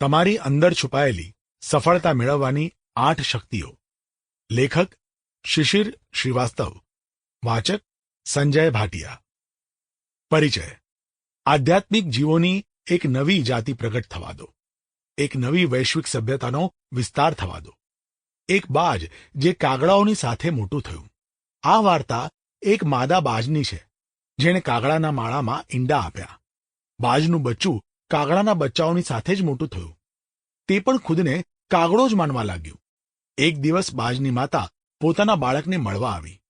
તમારી અંદર છુપાયેલી સફળતા મેળવવાની આઠ શક્તિઓ. લેખક શિશિર શ્રીવાસ્તવ. વાચક સંજય ભાટિયા. પરિચય. આધ્યાત્મિક જીવોની એક નવી જાતિ પ્રગટ થવા દો. એક નવી વૈશ્વિક સભ્યતાનો વિસ્તાર થવા દો. એક બાજ જે કાગડાઓની સાથે મોટું થયું. આ વાર્તા એક માદા બાજની છે, જેણે કાગડાના માળામાં ઈંડા આપ્યા. બાજનું બચ્ચું કાગડાના બચ્ચાઓની સાથે જ મોટું થયું. તે પણ ખુદને કાગડો જ માનવા લાગ્યું. એક દિવસ બાજની માતા પોતાના બાળકને મળવા આવી.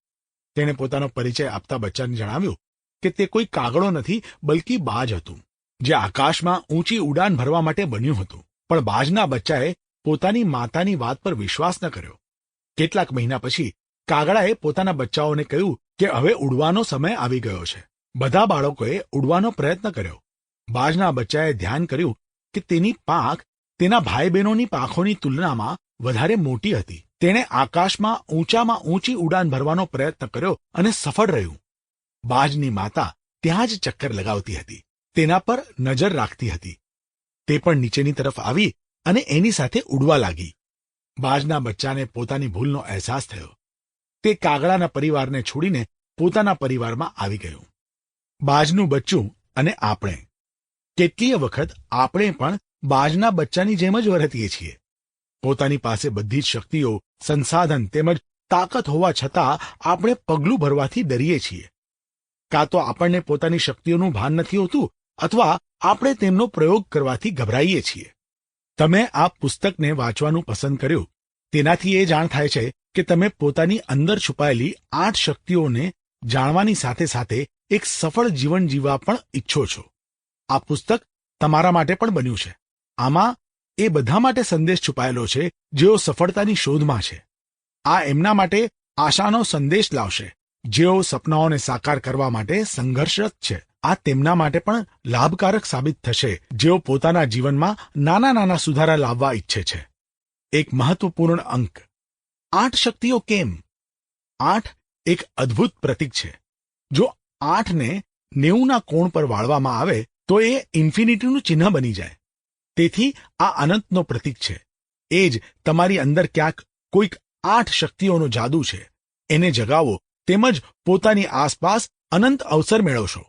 તેણે પોતાનો પરિચય આપતા બચ્ચાને જણાવ્યું કે તે કોઈ કાગડો નથી, બલકી બાજ હતું, જે આકાશમાં ઊંચી ઉડાન ભરવા માટે બન્યું હતું. પણ બાજના બચ્ચાએ પોતાની માતાની વાત પર વિશ્વાસ ન કર્યો. કેટલાક મહિના પછી કાગડાએ પોતાના બચ્ચાઓને કહ્યું કે હવે ઉડવાનો સમય આવી ગયો છે. બધા બાળકોએ ઉડવાનો પ્રયત્ન કર્યો. બાજના બચ્ચાએ ધ્યાન કર્યું કે તેની પાંખ તેના ભાઈ બહેનોની પાંખોની તુલનામાં વધારે મોટી હતી. તેણે આકાશમાં ઊંચામાં ઊંચી ઉડાન ભરવાનો પ્રયત્ન કર્યો અને સફળ રહ્યું. બાજની માતા ત્યાં જ ચક્કર લગાવતી હતી. તેના પર નજર રાખતી હતી. તે પણ નીચેની તરફ આવી અને એની સાથે ઉડવા લાગી. બાજના બચ્ચાને પોતાની ભૂલનો અહેસાસ થયો. તે કાગડાના પરિવારને છોડીને પોતાના પરિવારમાં આવી ગયું. બાજનું બચ્ચું અને આપણે કેટલીય વખત આપણે પણ બાજના બચ્ચાની જેમ જ વર્તીએ છીએ. પોતાની પાસે બધી જ શક્તિઓ, સંસાધન તેમજ તાકાત હોવા છતાં આપણે પગલું ભરવાથી ડરીએ છીએ. કાં તો આપણને પોતાની શક્તિઓનું ભાન નથી હોતું અથવા આપણે તેમનો પ્રયોગ કરવાથી ગભરાઈએ છીએ. તમે આ પુસ્તકને વાંચવાનું પસંદ કર્યું. તેનાથી એ જાણ થાય છે કે તમે પોતાની અંદર છુપાયેલી આઠ શક્તિઓને જાણવાની સાથે સાથે એક સફળ જીવન જીવવા પણ ઈચ્છો છો. આ પુસ્તક તમારા માટે પણ બન્યું છે. આમાં એ બધા માટે સંદેશ છુપાયેલો છે જેઓ સફળતાની શોધમાં છે. આ એમના માટે આશાનો સંદેશ લાવશે. જેઓ સપનાઓને સાકાર કરવા માટે સંઘર્ષરત છે. આ તેમના માટે પણ લાભકારક સાબિત થશે. જેઓ પોતાના જીવનમાં નાના નાના સુધારા લાવવા ઈચ્છે છે. એક મહત્વપૂર્ણ અંક. આઠ શક્તિઓ કેમ? આઠ એક અદ્ભુત પ્રતીક છે. જો આઠને નેવુંના કોણ પર વાળવામાં આવે તો એ ઇન્ફિનિટીનું ચિહ્ન બની જાય. તેથી આ અનંતનો પ્રતીક છે. એ જ તમારી અંદર ક્યાંક કોઈક આઠ શક્તિઓનો જાદુ છે. એને જગાવો, તેમજ પોતાની આસપાસ અનંત અવસર મેળવશો.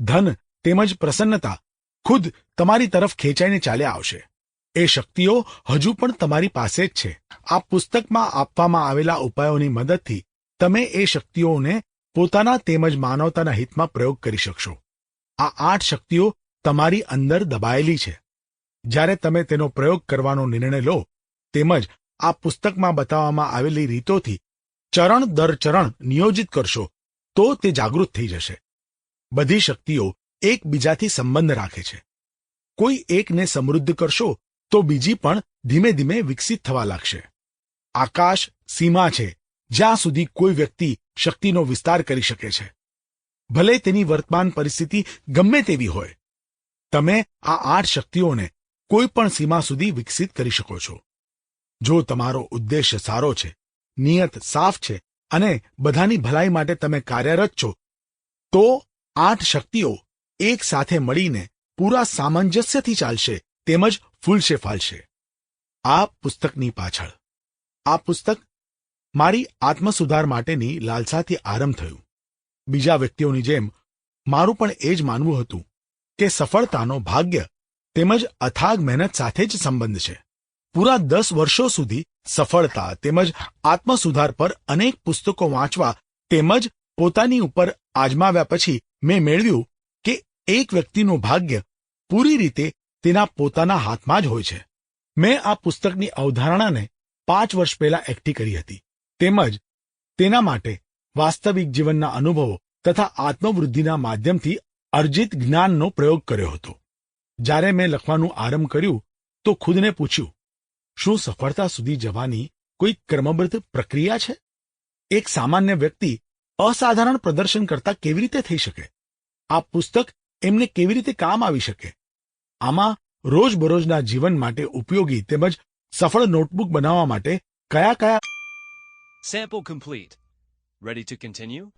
ધન તેમજ પ્રસન્નતા ખુદ તમારી તરફ ખેંચાઈને ચાલ્યા આવશે. એ શક્તિઓ હજુ પણ તમારી પાસે જ છે. આ પુસ્તકમાં આપવામાં આવેલા ઉપાયોની મદદથી તમે એ શક્તિઓને પોતાના તેમજ માનવતાના હિતમાં પ્રયોગ કરી શકશો. આ આઠ શક્તિઓ તમારી અંદર દબાયેલી છે. જ્યારે તમે તેનો પ્રયોગ કરવાનો નિર્ણય લો, તેમજ આ પુસ્તકમાં બતાવવામાં આવેલી રીતોથી ચરણ દર ચરણ નિયોજિત કરશો, તો તે જાગૃત થઈ જશે. બધી શક્તિઓ એકબીજાથી સંબંધ રાખે છે. કોઈ એકને સમૃદ્ધ કરશો, તો બીજી પણ ધીમે ધીમે વિકસિત થવા લાગશે. આકાશ સીમા છે, જ્યાં સુધી કોઈ વ્યક્તિ શક્તિનો વિસ્તાર કરી શકે છે. ભલે તેની વર્તમાન પરિસ્થિતિ ગમે તેવી હોય, તમે આ આઠ શક્તિઓને કોઈ પણ સીમા સુધી વિકસિત કરી શકો છો. જો તમારો ઉદ્દેશ્ય સારો છે, નિયત સાફ છે અને બધાની ભલાઈ માટે તમે કાર્યરત છો, તો આઠ શક્તિઓ એક સાથે મળીને પૂરા સામંજસ્યથી ચાલશે, તેમજ ફૂલશે ફાલશે. આ પુસ્તકની પાછળ. આ પુસ્તક મારી આત્મસુધાર માટેની લાલસાથી આરંભ થયું. બીજા વ્યક્તિઓની જેમ, મારું પણ એ જ માનવું હતું કે સફળતાનો ભાગ્ય તેમજ અથાગ મહેનત સાથે જ સંબંધ છે. પૂરા દસ વર્ષો સુધી સફળતા તેમજ આત્મસુધાર પર અનેક પુસ્તકો વાંચવા તેમજ પોતાની ઉપર આજમાવ્યા પછી મેં મેળવ્યું કે એક વ્યક્તિનું ભાગ્ય પૂરી રીતે તેના પોતાના હાથમાં જ હોય છે. મેં આ પુસ્તકની અવધારણાને પાંચ વર્ષ પહેલા એકઠી કરી હતી તેમજ તેના માટે વાસ્તવિક જીવનના અનુભવો તથા આત્મવૃદ્ધિના માધ્યમથી અર્જિત જ્ઞાનનો પ્રયોગ કર્યો હતો. જ્યારે મેં લખવાનું આરંભ કર્યું, તો ખુદને પૂછ્યું, શું સફળતા સુધી જવાની કોઈ ક્રમબદ્ધ પ્રક્રિયા છે? એક સામાન્ય વ્યક્તિ અસાધારણ પ્રદર્શન કરતા કેવી રીતે થઈ શકે? આ પુસ્તક એમને કેવી રીતે કામ આવી શકે? આમાં રોજબરોજના જીવન માટે ઉપયોગી તેમજ સફળ નોટબુક બનાવવા માટે કયા કયા sample complete. Ready to continue?